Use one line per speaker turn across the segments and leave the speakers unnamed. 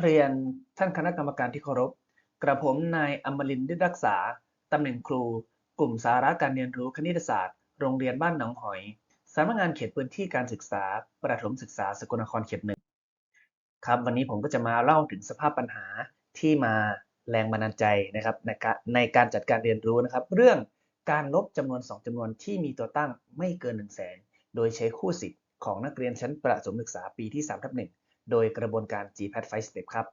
เรียนท่านคณะกรรมการที่เคารพ กระผมนายอมรินทร์ฤทธิรักษา ตำแหน่งครู กลุ่มสาระการเรียนรู้คณิตศาสตร์ โรงเรียนบ้านหนองหอย สำนักงานเขตพื้นที่การศึกษา ประถมศึกษาสกลนครเขตหนึ่ง ครับ วันนี้ผมก็จะมาเล่าถึงสภาพปัญหาที่มาแรงบันดาลใจนะครับในการในการจัดการเรียนรู้นะครับ เรื่องการลบจำนวน 2จำนวนที่มีตัวตั้งไม่เกิน1 0 0 0 0แสนโดยใช้คู่สิทธิ์ของนักเรียนชั้นประถมศึกษาปีที่3ทับ1 โดยกระบวนการ GPAT 5 Step ครับ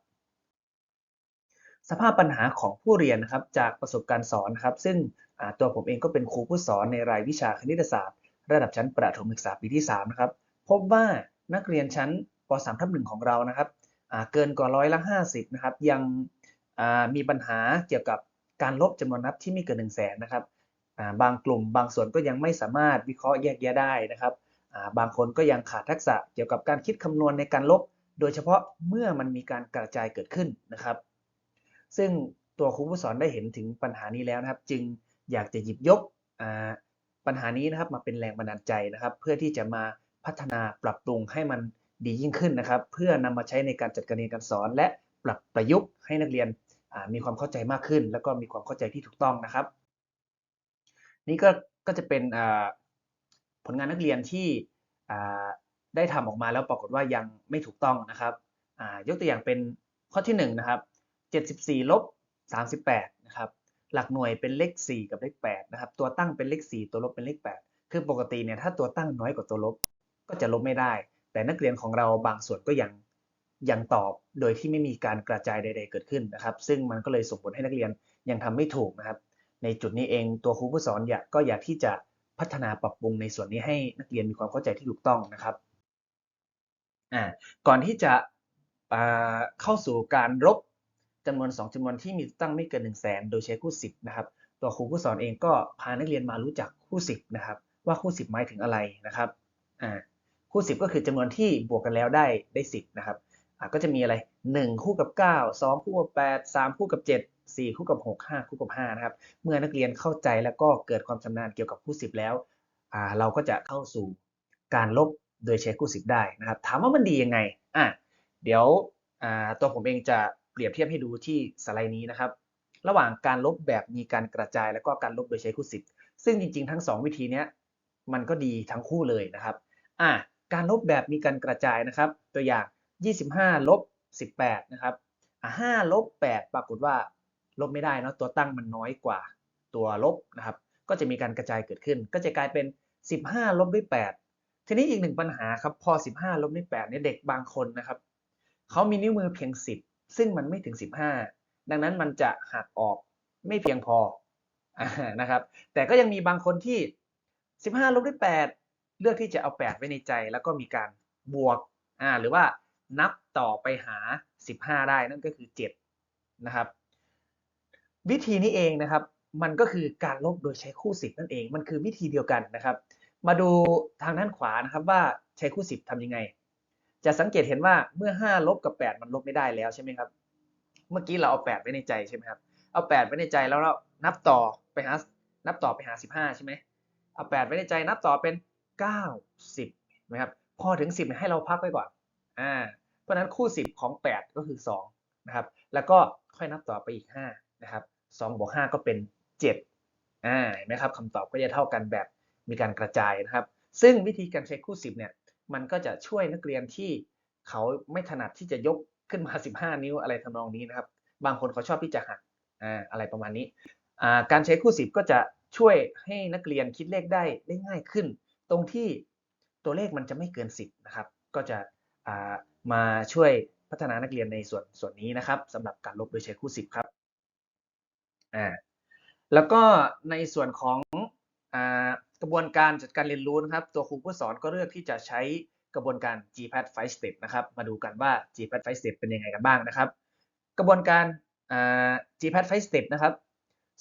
สภาพปัญหาของผู้เรียนนะครับจากประสบการณ์สอนนะครับ ซึ่งตัวผมเองก็เป็นครูผู้สอนในรายวิชาคณิตศาสตร์ ระดับชั้นประถมศึกษาปีที่3นะครับพบว่านักเรียนชั้นป 3 ทับ1ของเรานะครับเกินกว่าร้อยละ50นะครับยังมีปัญหาเกี่ยวกับการลบจำนวนนับที่ไม่เกิน1 0 0 0 0แสนนะครับบางกลุ่มบางส่วนก็ยังไม่สามารถวิเคราะห์แยกแยะได้นะครับบางคนก็ยังขาดทักษะเกี่ยวกับการคิดคำนวณในการลบ โดยเฉพาะเมื่อมันมีการกระจายเกิดขึ้นนะครับ ซึ่งตัวครูผู้สอนได้เห็นถึงปัญหานี้แล้วนะครับ จึงอยากจะหยิบยกปัญหานี้นะครับมาเป็นแรงบันดาลใจนะครับ เพื่อที่จะมาพัฒนาปรับปรุงให้มันดียิ่งขึ้นนะครับ เพื่อนำมาใช้ในการจัดการเรียนการสอน และปรับประยุกต์ให้นักเรียนมีความเข้าใจมากขึ้น แล้วก็มีความเข้าใจที่ถูกต้องนะครับ นี่ก็ก็จะเป็นผลงานนักเรียนที่ ได้ทำออกมาแล้วปรากฏว่ายังไม่ถูกต้องนะครับยกตัวอย่างเป็นข้อที่1นะครับ74ลบ38นะครับหลักหน่วยเป็นเลข 4 กับเลข8นะครับตัวตั้งเป็นเลข 4 ตัวลบเป็นเลข 8 คือปกติเนี่ยถ้าตัวตั้งน้อยกว่าตัวลบก็จะลบไม่ได้ แต่นักเรียนของเราบางส่วนก็ยังยังตอบโดยที่ไม่มีการกระจายใด ๆ เกิดขึ้นนะครับ ซึ่งมันก็เลยส่งผลให้นักเรียนยังทำไม่ถูกนะครับ ในจุดนี้เองตัวครูผู้สอนอยากก็อยากที่จะพัฒนาปรับปรุงในส่วนนี้ให้นักเรียนมีความเข้าใจที่ถูกต้องนะครับ อ่าก่อนที่จะเข้าสู่การลบจำนวน 2จำนวนที่มีตั้งไม่เกิน1 0 0 0 0แสนโดยใช้คู่10นะครับตัวครูผู้สอนเองก็พานักเรียนมารู้จักคู่10นะครับว่าคู่ 10หมายถึงอะไรนะครับอ่าคู่10 ก็คือจำนวนที่บวกกันแล้วได้ได้ 10นะครับอ่าก็จะมีอะไร 1 คู่กับ 9 2 คู่กับ 8 3 คู่กับ 7 4 คู่กับ 6 5 คู่กับ5นะครับเมื่อนักเรียนเข้าใจแล้วก็เกิดความชำนาญเกี่ยวกับคู่ 10 แล้วอ่าเราก็จะเข้าสู่การลบ โดยใช้คู่10ได้นะครับ ถามว่ามันดียังไงอะเดี๋ยวตัวผมเองจะเปรียบเทียบให้ดูที่สไลด์นี้นะครับ ระหว่างการลบแบบมีการกระจาย แล้วก็การลบโดยใช้คู่สิบซึ่งจริงๆ ทั้ง 2 วิธีนี้มันก็ดีทั้งคู่เลยนะครับอ่าการลบแบบมีการกระจายนะครับ ตัวอย่าง 25 ลบ 18 นะครับอ่า5ลบ 8 ปรากฏว่าลบไม่ได้นะตัวตั้งมันน้อยกว่าตัวลบนะครับ ก็จะมีการกระจายเกิดขึ้น ก็จะกลายเป็น 15 ลบด้วย8 ทีนี้อีกหนึ่งปัญหาครับพอ 15ลบด้วย8เนี่ยเด็กบางคนนะครับเขามีนิ้วมือเพียง 10 ซึ่งมันไม่ถึง 15 ดังนั้นมันจะหักออกไม่เพียงพอนะครับ แต่ก็ยังมีบางคนที่ 15ลบด้วย8เลือกที่จะเอา 8 ไว้ในใจ แล้วก็มีการบวกอ่าหรือว่านับต่อไปหา 15 ได้นั่นก็คือ 7 นะครับ วิธีนี้เองนะครับ มันก็คือการลบโดยใช้คู่ 10 นั่นเอง มันคือวิธีเดียวกันนะครับ มาดูทางด้านขวานะครับว่าใช้คู่ 10ทำยังไง จะสังเกตเห็นว่าเมื่อ 5 ลบกับ 8 มันลบไม่ได้แล้วใช่ไหมครับ เมื่อกี้เราเอา 8 ไว้ในใจใช่ไหมครับ เอา 8 ไว้ในใจแล้วเรานับต่อไปหา นับต่อไปหา 15 ใช่ไหมเอา 8 ไว้ในใจนับต่อเป็น 9 10นะครับ พอถึง 10 ให้เราพักไว้ก่อน อ่า เพราะนั้นคู่ 10 ของ 8 ก็คือ 2 นะครับ แล้วก็ค่อยนับต่อไปอีก 5 นะครับ2บวก5ก็เป็น 7 อ่า เห็นไหมครับคำตอบก็จะเท่ากันแบบ มีการกระจายนะครับ ซึ่งวิธีการใช้คู่10เนี่ยมันก็จะช่วยนักเรียนที่เขาไม่ถนัดที่จะยกขึ้นมา 15 นิ้วอะไรทำนองนี้นะครับ บางคนเขาชอบที่จะหักอะไรประมาณนี้ การใช้คู่สิบก็จะช่วยให้นักเรียนคิดเลขได้ได้ง่ายขึ้น ตรงที่ตัวเลขมันจะไม่เกิน 10 นะครับ ก็จะมาช่วยพัฒนานักเรียนในส่วนส่วนนี้นะครับสำหรับการลบโดยใช้คู่สิบครับอ่าแล้วก็ในส่วนของ กระบวนการจัดการเรียนรู้นะครับ ตัวครูผู้สอนก็เลือกที่จะใช้กระบวนการ GPAT 5 step นะครับ มาดูกันว่า GPAT 5 step เป็นยังไงกันบ้างนะครับ กระบวนการ GPAT 5 step นะครับ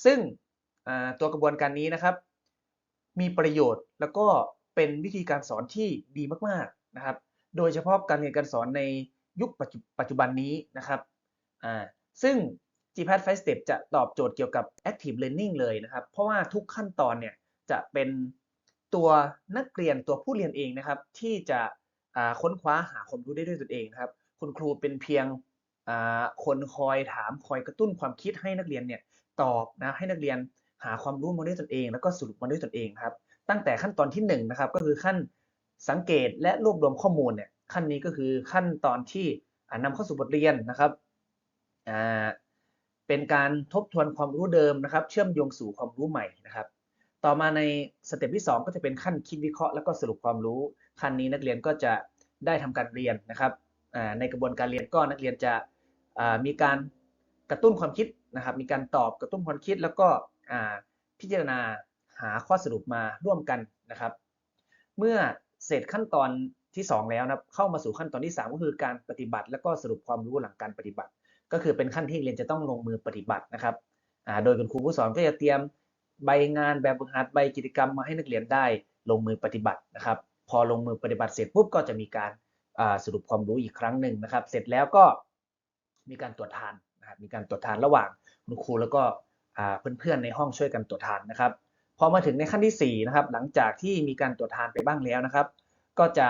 ซึ่งตัวกระบวนการนี้นะครับ มีประโยชน์แล้วก็เป็นวิธีการสอนที่ดีมากๆนะครับ โดยเฉพาะการเรียนการสอนในยุคปัจจุบันนี้นะครับซึ่ง GPAT 5 step จะตอบโจทย์เกี่ยวกับ active learning เลยนะครับ เพราะว่าทุกขั้นตอนเนี่ย จะเป็นตัวนักเรียนตัวผู้เรียนเองนะครับ ที่จะค้นคว้าหาความรู้ได้ด้วยตนเองนะครับ คุณครูเป็นเพียงคนคอยถามคอยกระตุ้นความคิดให้นักเรียนเนี่ยตอบนะให้นักเรียนหาความรู้มาด้วยตนเอง แล้วก็สรุปมาด้วยตนเองครับ ตั้งแต่ขั้นตอนที่1นงนะครับก็คือขั้นสังเกตและรวบรวมข้อมูลเนี่ยขั้นนี้ก็คือขั้นตอนที่อ่านำเข้าสู่บทเรียนนะครับเป็นการทบทวนความรู้เดิมนะครับ เชื่อมโยงสู่ความรู้ใหม่นะครับ ต่อมาในสเต็ปที่ 2 ก็จะเป็นขั้นคิดวิเคราะห์แล้วก็สรุปความรู้ขั้นนี้นักเรียนก็จะได้ทำการเรียนนะครับในกระบวนการเรียนก็นักเรียนจะมีการกระตุ้นความคิดนะครับ มีการตอบกระตุ้นความคิดแล้วก็พิจารณาหาข้อสรุปมาร่วมกันนะครับ เมื่อเสร็จขั้นตอนที่ 2 แล้วนะครับ เข้ามาสู่ขั้นตอนที่ 3 ก็คือการปฏิบัติ แล้วก็สรุปความรู้หลังการปฏิบัติ ก็คือเป็นขั้นที่เรียนจะต้องลงมือปฏิบัตินะครับโดยคุณครูผู้สอนก็จะเตรียม ใบงานแบบฝึกหัดใบกิจกรรมมาให้นักเรียนได้ลงมือปฏิบัตินะครับ พอลงมือปฏิบัติเสร็จปุ๊บก็จะมีการสรุปความรู้อีกครั้งหนึ่งนะครับ เสร็จแล้วก็มีการตรวจทานนะครับมีการตรวจทานระหว่างคุณครูแล้วก็เพื่อนๆในห้องช่วยกันตรวจทานนะครับ พอมาถึงในขั้นที่4นะครับหลังจากที่มีการตรวจทานไปบ้างแล้วนะครับ ก็จะ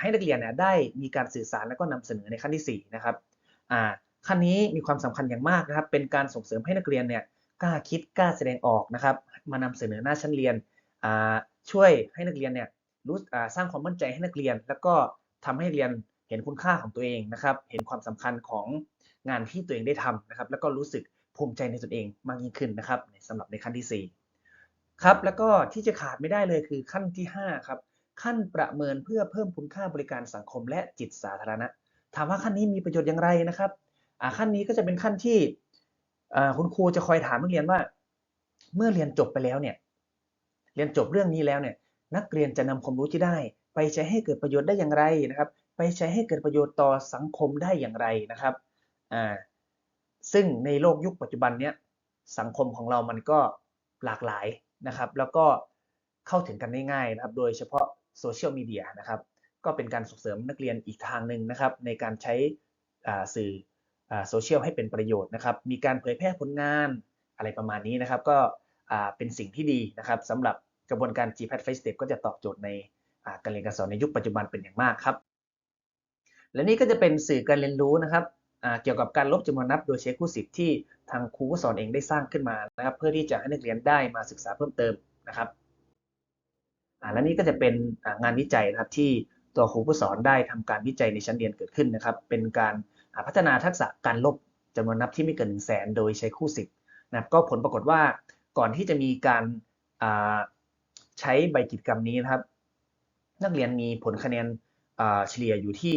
ให้นักเรียนเนี่ยได้มีการสื่อสารแล้วก็นำเสนอในขั้นที่4นะครับขั้นนี้มีความสำคัญอย่างมากนะครับ เป็นการส่งเสริมให้นักเรียนเนี่ย กล้าคิดกล้าแสดงออกนะครับ มานำเสนอหน้าชั้นเรียนช่วยให้นักเรียนเนี่ยรู้สร้างความมั่นใจให้นักเรียน แล้วก็ทำให้เรียนเห็นคุณค่าของตัวเองนะครับ เห็นความสำคัญของงานที่ตัวเองได้ทำนะครับ แล้วก็รู้สึกภูมิใจในตนเองมากยิ่งขึ้นนะครับสำหรับในขั้นที่ 4 ครับ แล้วก็ที่จะขาดไม่ได้เลยคือขั้นที่ 5 ครับ ขั้นประเมินเพื่อเพิ่มคุณค่าบริการสังคมและจิตสาธารณะ ถามว่าขั้นนี้มีประโยชน์อย่างไรนะครับขั้นนี้ก็จะเป็นขั้นที่ คุณครูจะคอยถามนักเรียนว่า เมื่อเรียนจบไปแล้วเนี่ย เรียนจบเรื่องนี้แล้วเนี่ย นักเรียนจะนำความรู้ที่ได้ ไปใช้ให้เกิดประโยชน์ได้อย่างไรนะครับ ไปใช้ให้เกิดประโยชน์ต่อสังคมได้อย่างไรนะครับอ่าซึ่งในโลกยุคปัจจุบันเนี้ยสังคมของเรามันก็หลากหลายนะครับ แล้วก็เข้าถึงกันได้ง่ายนะครับ โดยเฉพาะโซเชียลมีเดียนะครับ ก็เป็นการส่งเสริมนักเรียนอีกทางหนึ่งนะครับ ในการใช้สื่อ โซเชียลให้เป็นประโยชน์นะครับ มีการเผยแพร่ผลงานอะไรประมาณนี้นะครับ ก็เป็นสิ่งที่ดีนะครับสำหรับกระบวนการ GPAT Face Step ก็จะตอบโจทย์ในการเรียนการสอนในยุคปัจจุบันเป็นอย่างมากครับ และนี่ก็จะเป็นสื่อการเรียนรู้นะครับเกี่ยวกับการลบจำนวนนับโดยใช้คู่สิทธิ์ที่ทางครูผู้สอนเองได้สร้างขึ้นมานะครับ เพื่อที่จะให้นักเรียนได้มาศึกษาเพิ่มเติมนะครับและนี่ก็จะเป็นงานวิจัยนะครับที่ตัวครูผู้สอนได้ทำการวิจัยในชั้นเรียนเกิดขึ้นนะครับ เป็นการ พัฒนาทักษะการลบจำนวนนับที่ไม่เกิน1 0 0 0 0แสนโดยใช้คู่สิบนะครับก็ผลปรากฏว่าก่อนที่จะมีการใช้ใบกิจกรรมนี้นะครับ นักเรียนมีผลคะแนนเฉลี่ยอยู่ที่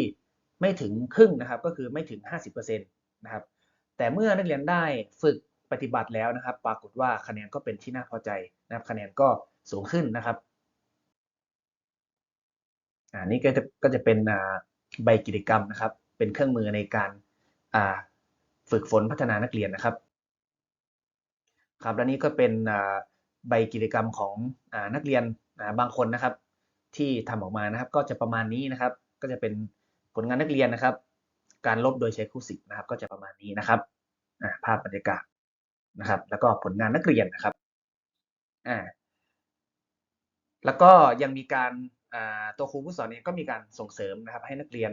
ไม่ถึงครึ่งนะครับ ก็คือไม่ถึง 50%นะครับแต่เมื่อนักเรียนได้ฝึกปฏิบัติแล้วนะครับ ปรากฏว่าคะแนนก็เป็นที่น่าพอใจนะครับ คะแนนก็สูงขึ้นนะครับอ่านี่ก็จะก็จะเป็นใบกิจกรรมนะครับ เป็นเครื่องมือในการฝึกฝนพัฒนานักเรียนนะครับ ครับและนี้ก็เป็นใบกิจกรรมของนักเรียนบางคนนะครับ ที่ทำออกมานะครับ ก็จะประมาณนี้นะครับ ก็จะเป็นผลงานนักเรียนนะครับ การลบโดยใช้คู่สิบนะครับ ก็จะประมาณนี้นะครับภาพบรรยากาศนะครับ แล้วก็ผลงานนักเรียนนะครับอ่าแล้วก็ยังมีการตัวครูผู้สอนเองก็มีการส่งเสริมนะครับ ให้นักเรียน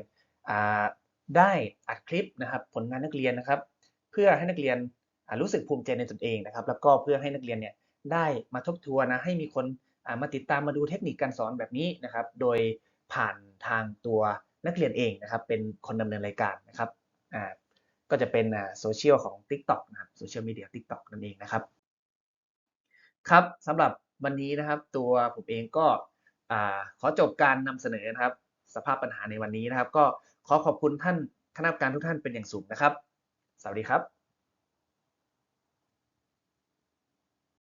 ได้อัดคลิปนะครับผลงานนักเรียนนะครับ เพื่อให้นักเรียนรู้สึกภูมิใจในตนเองนะครับ แล้วก็เพื่อให้นักเรียนเนี่ยได้มาทบทวนนะให้มีคนมาติดตามมาดูเทคนิคการสอนแบบนี้นะครับ โดยผ่านทางตัวนักเรียนเองนะครับ เป็นคนดำเนินรายการนะครับอ่าก็จะเป็นโซเชียลของ TikTok นะครับโซเชียลมีเดีย TikTok นั่นเองนะครับ ครับสำหรับวันนี้นะครับตัวผมเองก็ขอจบการนำเสนอนะครับ สภาพปัญหาในวันนี้นะครับ ก็ ขอขอบคุณท่านคณะกรรมการทุกท่านเป็นอย่างสูงนะครับ สวัสดีครับ